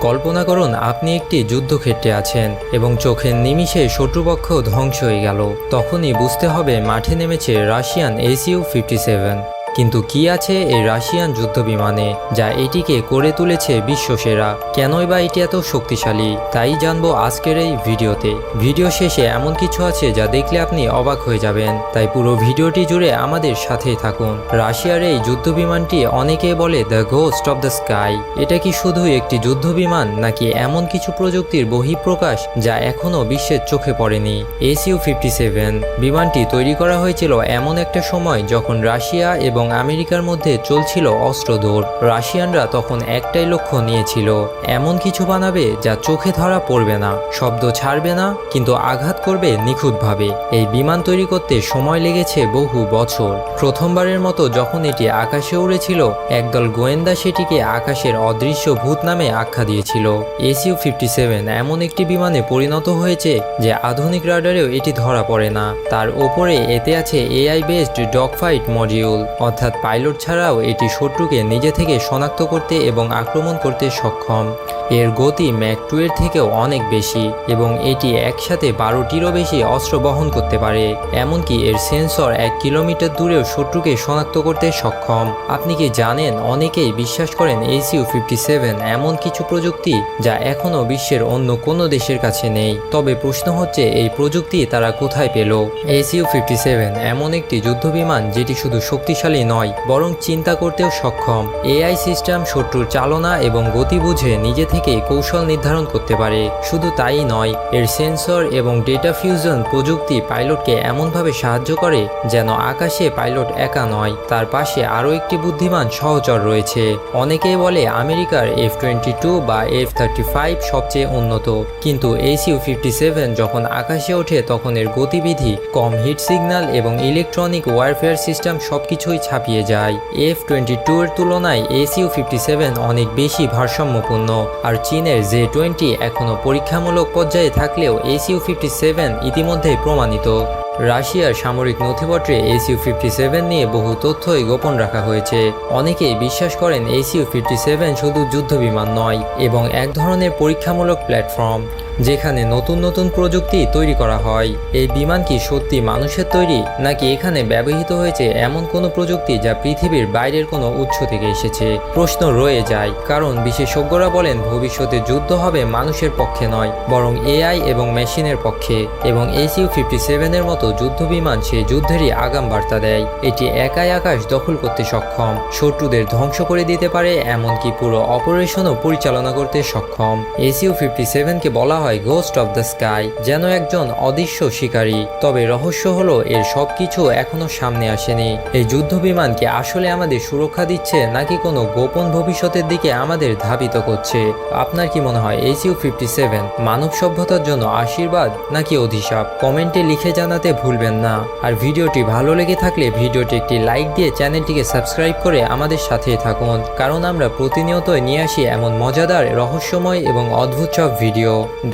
কল্পনা করুন, আপনি একটি যুদ্ধক্ষেত্রে আছেন এবং চোখের নিমিষে শত্রুপক্ষ ধ্বংস হয়ে গেল। তখনই বুঝতে হবে মাঠে নেমেছে রাশিয়ান এসিউ ফিফটি সেভেন। কিন্তু কি আছে এই রাশিয়ান যুদ্ধ বিমানে যা এটিকে করে তুলেছে বিশ্বসেরা? কেনই বা এটি এত শক্তিশালী? তাই জানব আজকের এই ভিডিওতে। ভিডিও শেষে এমন কিছু আছে যা দেখলে আপনি অবাক হয়ে যাবেন। তাই পুরো ভিডিওটি জুড়ে আমাদের সাথেই থাকুন। রাশিয়ার এই যুদ্ধ বিমানটি অনেকে বলে the ghost of the sky এটা কি শুধু একটি যুদ্ধ বিমান নাকি এমন কিছু প্রযুক্তির বহিঃপ্রকাশ যা এখনও বিশ্বের চোখে পড়েনি? এসইউ ফিফটি সেভেন বিমানটি তৈরি করা হয়েছিল এমন একটা সময় যখন রাশিয়া এবং আমেরিকার মধ্যে চলছিল অস্ত্রদৌড় রাশিয়ানরা তখন একটাই লক্ষ্য নিয়েছিল, এমন কিছু বানাবে যা চোখে ধরা পড়বে না, শব্দ ছাড়বে না, কিন্তু আঘাত করবে নিখুঁতভাবে। এই বিমান তৈরি করতে সময় লেগেছে বহু বছর। প্রথমবারের মতো যখন এটি আকাশে উড়েছিল, একদল গোয়েন্দা সেটিকে আকাশের অদৃশ্য ভূত নামে আখ্যা দিয়েছিল। এসইউ ফিফটি সেভেন এমন একটি বিমানে পরিণত হয়েছে যে আধুনিক রাডারেও এটি ধরা পড়ে না। তার ওপরে এতে আছে AI based dog fight module. অর্থাৎ পাইলট ছাড়াও এটি শত্রুকে নিজে থেকে শনাক্ত করতে এবং আক্রমণ করতে সক্ষম। এর গতি ম্যাক টু এর থেকেও অনেক বেশি এবং এটি একসাথে বারোটিরও বেশি অস্ত্র বহন করতে পারে। এমনকি এর সেন্সর এক কিলোমিটার দূরেও শত্রুকে শনাক্ত করতে সক্ষম। আপনি কি জানেন, অনেকেই বিশ্বাস করেন এসইউ ফিফটি সেভেন এমন কিছু প্রযুক্তি যা এখনও বিশ্বের অন্য কোনো দেশের কাছে নেই। তবে প্রশ্ন হচ্ছে, এই প্রযুক্তি তারা কোথায় পেল? এসইউ ফিফটি সেভেন এমন একটি যুদ্ধবিমান যেটি শুধু শক্তিশালী নয়, বরং চিন্তা করতেও সক্ষম। এআই সিস্টেম, শত্রুর চালনা এবং গতি বুঝে নিজে থেকে কৌশল নির্ধারণ করতে পারে। শুধু তাই নয়, এর সেন্সর এবং ডেটা ফিউশন প্রযুক্তি পাইলটকে এমনভাবে সাহায্য করে যেন আকাশে পাইলট একা নয়, তার পাশে আরও একটি বুদ্ধিমান সহচর রয়েছে। অনেকেই বলে আমেরিকার এফ টোয়েন্টি টু বা এফ থার্টি ফাইভ সবচেয়ে উন্নত, কিন্তু এসইউ ফিফটি সেভেন যখন আকাশে ওঠে তখন এর গতিবিধি, কম হিট সিগন্যাল এবং ইলেকট্রনিক ওয়ারফেয়ার সিস্টেম সবকিছুই ছাপিয়ে যায়। এফ টোয়েন্টি টু এর তুলনায় এসইউ ফিফটি সেভেন অনেক বেশি ভারসাম্যপূর্ণ আর চীনের জে টোয়েন্টি এখনও পরীক্ষামূলক পর্যায়ে থাকলেও এসিউ ফিফটি সেভেন ইতিমধ্যেই প্রমাণিত। রাশিয়ার সামরিক নথিপত্রে এসিউ ফিফটি সেভেন নিয়ে বহু তথ্যই গোপন রাখা হয়েছে। অনেকেই বিশ্বাস করেন এসিউ ফিফটি সেভেন শুধু যুদ্ধবিমান নয়, এবং এক ধরনের পরীক্ষামূলক প্ল্যাটফর্ম। যেখানে নতুন নতুন প্রযুক্তি তৈরি করা হয়। এই বিমান কি সত্যি মানুষের তৈরি, নাকি এখানে ব্যবহৃত হয়েছে এমন কোনো প্রযুক্তি যা পৃথিবীর বাইরের কোনো উৎস থেকে এসেছে? প্রশ্ন রয়ে যায়, কারণ বিশেষজ্ঞরা বলেন ভবিষ্যতে যুদ্ধ হবে মানুষের পক্ষে নয়, বরং এআই এবং মেশিনের পক্ষে, এবং এসইউ ফিফটি সেভেনের মতো যুদ্ধ বিমান সে যুদ্ধেরই আগাম বার্তা দেয়। এটি একাই আকাশ দখল করতে সক্ষম, শত্রুদের ধ্বংস করে দিতে পারে, এমনকি পুরো অপারেশনও পরিচালনা করতে সক্ষম। এসইউ ফিফটি সেভেনকে বলা হয় ঘোস্ট অফ দ্য স্কাই যেন একজন অদৃশ্য শিকারী। তবে রহস্য হলো, এর সবকিছু এখনও সামনে আসেনি। এই যুদ্ধ বিমান কি আসলে আমাদের সুরক্ষা দিচ্ছে, নাকি কোনো গোপন ভবিষ্যতের দিকে আমাদের ধাবিত করছে? আপনার কি মনে হয় এসইউ ফিফটি সেভেন মানব সভ্যতার জন্য আশীর্বাদ, নাকি অভিশাপ কমেন্টে লিখে জানাতে ভুলবেন না। আর ভিডিওটি ভালো লেগে থাকলে ভিডিওটি একটি লাইক দিয়ে চ্যানেলটিকে সাবস্ক্রাইব করে আমাদের সাথেই থাকুন। কারণ আমরা প্রতিনিয়তই নিয়ে আসি এমন মজাদার, রহস্যময় এবং অদ্ভুত সব ভিডিও।